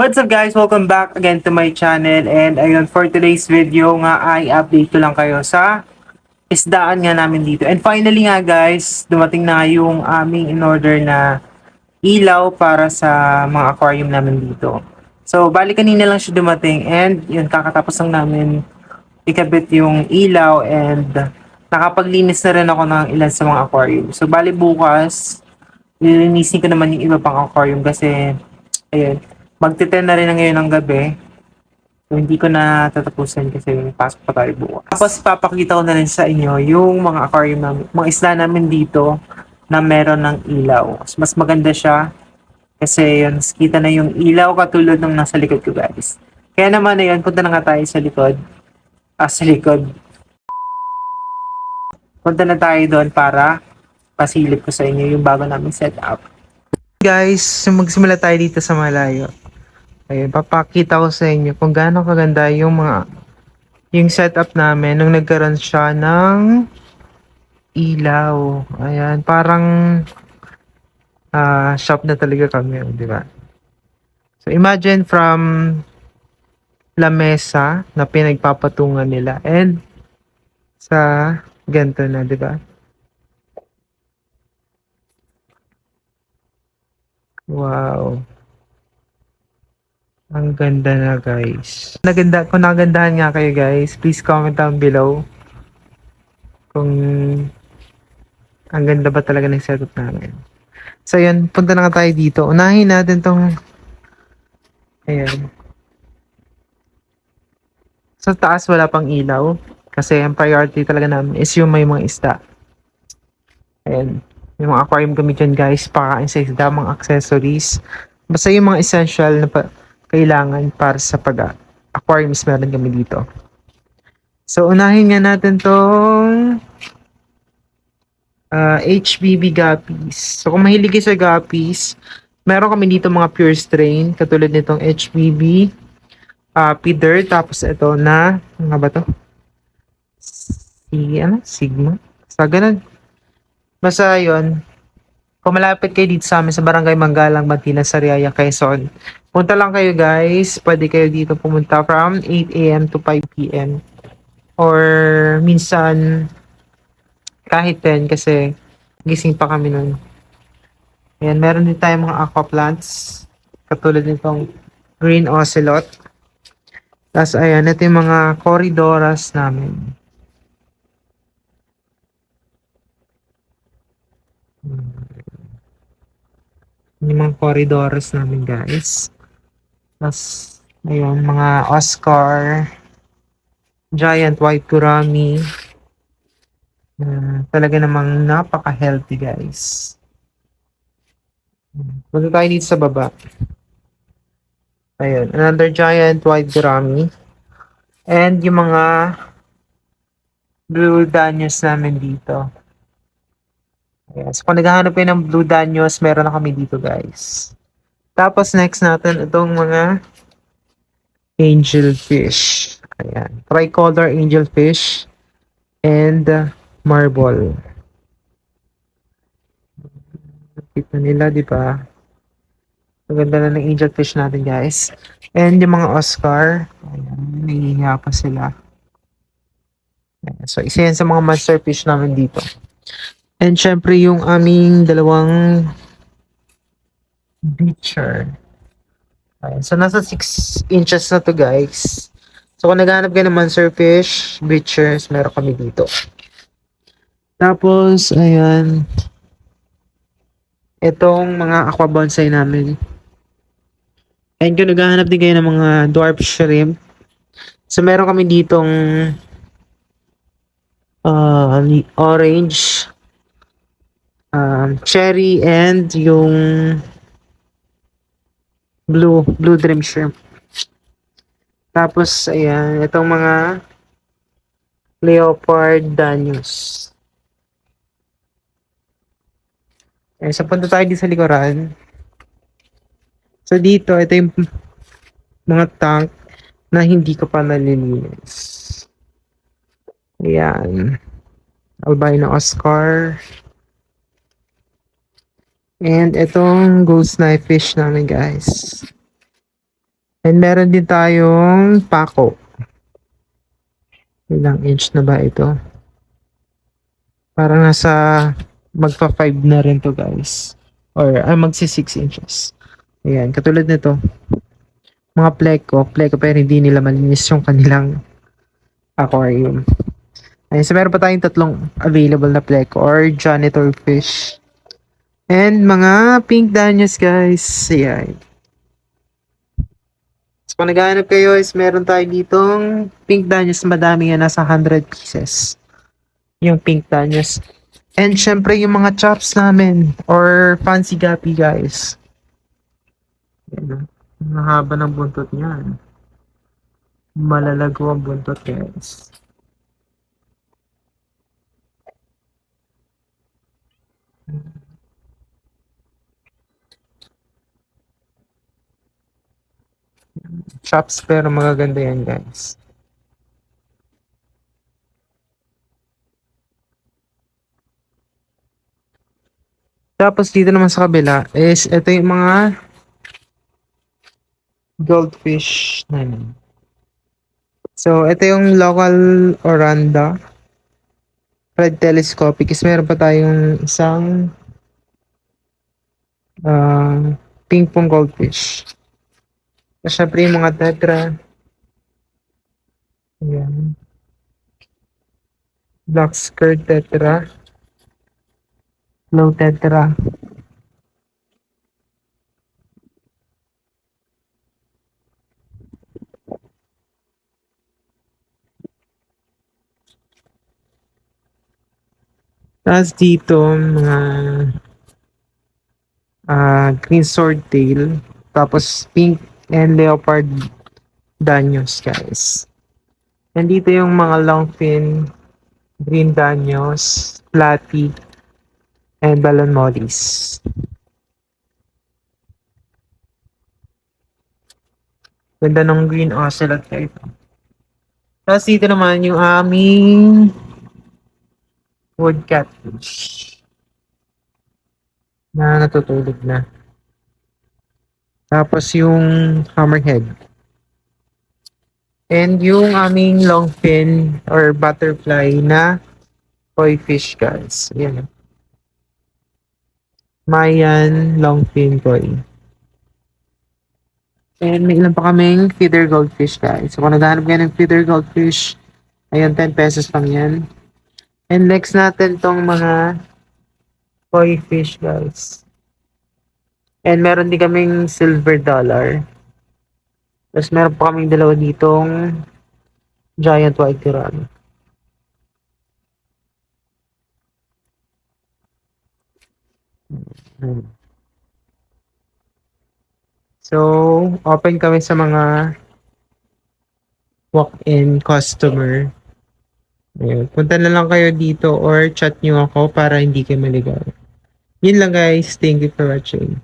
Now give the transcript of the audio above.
What's up guys? Welcome back again to my channel and ayun for today's video nga ay update ko lang kayo sa isdaan nga namin dito. And finally nga guys, dumating na yung aming in order na ilaw para sa mga aquarium namin dito. So bali kanina lang siya dumating and yun kakatapos lang namin ikabit yung ilaw and nakapaglinis na rin ako ng ilan sa mga aquarium. So bali bukas, lilinisin ko naman yung iba pang aquarium kasi ayun, magte-10 na rin na ngayon ng gabi. So, hindi ko na tatapusin kasi pasok pa tayo bukas. Tapos papakita ko na rin sa inyo yung mga aquarium namin, mga isda namin dito na meron ng ilaw. Mas, mas maganda siya kasi yun, kita na yung ilaw katulad ng nasa likod ko guys. Kaya naman na yun, punta na nga tayo sa likod. Ah, sa likod. Punta na tayo doon para pasilip ko sa inyo yung bago naming setup. Guys, magsimula tayo dito sa malayo. Ayun, papakita ko sa inyo kung gaano kaganda yung mga yung setup namin nung nagkaroon siya ng ilaw. Ayan, parang ah shop na talaga kami, di ba? So imagine from lamesa na pinagpapatungan nila and sa ganito na, di ba? Wow. Ang ganda na guys. Naganda, kung nagandahan nga kayo guys, please comment down below kung ang ganda ba talaga ng setup namin. So yun, punta na tayo dito. Unahin natin tong ayan. Sa taas wala pang ilaw kasi ang priority talaga namin is yung may mga isda. Ayan. Yung mga aquarium kami dyan guys, pakain sa isda, mga accessories. Basta yung mga essential na pa- kailangan para sa pag aquariums meron kami dito. So, unahin nga natin tong uh, HBB guppies. So, kung mahilig kayo sa guppies, meron kami dito mga pure strain, katulad nitong HBB, uh, Peter, tapos ito na, nga ba to? Si, ano? Sigma? Sa ganun. Basta yun, kung malapit kayo dito sa amin sa Barangay Manggalang, Bantilan, Sariaya, Quezon, punta lang kayo guys. Pwede kayo dito pumunta from 8 a.m. to 5 p.m. Or minsan kahit 10 kasi gising pa kami nun. Ayan, meron din tayong mga aqua plants. Katulad nitong green ocelot. Tapos ayan, ito yung mga corridoras namin. Yung mga corridors namin guys. Tapos, ayun, mga Oscar, Giant White Gurami. Uh, talaga namang napaka-healthy guys. Punta tayo dito sa baba. Ayun, another Giant White Gurami. And yung mga Blue Danios namin dito. Ayan. So, kung naghahanap kayo ng Blue Danios, meron na kami dito, guys. Tapos, next natin, itong mga angelfish. Ayan. Tricolor angelfish and uh, marble. Kita nila, di ba? Ang ganda na ng angelfish natin, guys. And yung mga Oscar, ayan, nangihiya pa sila. Ayan. So, isa yan sa mga monster fish namin dito. And syempre yung aming dalawang beacher. Ayan. So nasa 6 inches na to guys. So kung naghahanap kayo ng monster fish, beachers, meron kami dito. Tapos, ayan. Itong mga aqua bonsai namin. And kung naghahanap din kayo ng mga dwarf shrimp, so meron kami ditong uh, orange, um, cherry and yung blue blue dream shrimp. Tapos ayan, itong mga leopard danios. Ayan, so punta tayo dito sa likuran. So dito, ito yung mga tank na hindi ko pa nalilinis. Ayan. Albino Oscar. And itong ghost knife fish namin guys. And meron din tayong pako. Ilang inch na ba ito? Parang nasa magpa 5 na rin to guys. Or ah, magsi 6 inches. Ayan, katulad nito. Mga pleko, pleko pero hindi nila malinis yung kanilang aquarium. Ayan, so meron pa tayong tatlong available na pleko or janitor fish. And mga pink danios guys. Ayan. So kung naghahanap kayo is meron tayo ditong pink danios madami yan nasa 100 pieces. Yung pink danios. And syempre yung mga chops namin or fancy gapi guys. Yan. Ang haba ng buntot niyan. Malalago ang buntot guys. Chops pero magaganda yan guys. Tapos dito naman sa kabila is ito yung mga goldfish namin. So ito yung local oranda red telescopic is meron pa tayong isang uh, pink pong goldfish. Tapos syempre yung mga tetra. Ayan. Black skirt tetra. Low tetra. Tapos dito, mga ah green swordtail. Tapos pink and leopard danyos, guys. Nandito yung mga long fin, green danyos, platy, and balon mollies. Ganda ng green ocelot guys. Tapos dito naman yung aming wood catfish na natutulog na. Tapos yung hammerhead. And yung aming long fin or butterfly na koi fish guys. Ayan. Mayan long fin koi. And may ilan pa kaming feeder goldfish guys. So kung naghahanap kayo ng feeder goldfish, ayun 10 pesos lang yan. And next natin tong mga koi fish guys. And meron din kaming silver dollar. Tapos meron pa kaming dalawa ditong giant white piranha. So, open kami sa mga walk-in customer. Ayun. Punta na lang kayo dito or chat nyo ako para hindi kayo maligaw. Yun lang guys. Thank you for watching.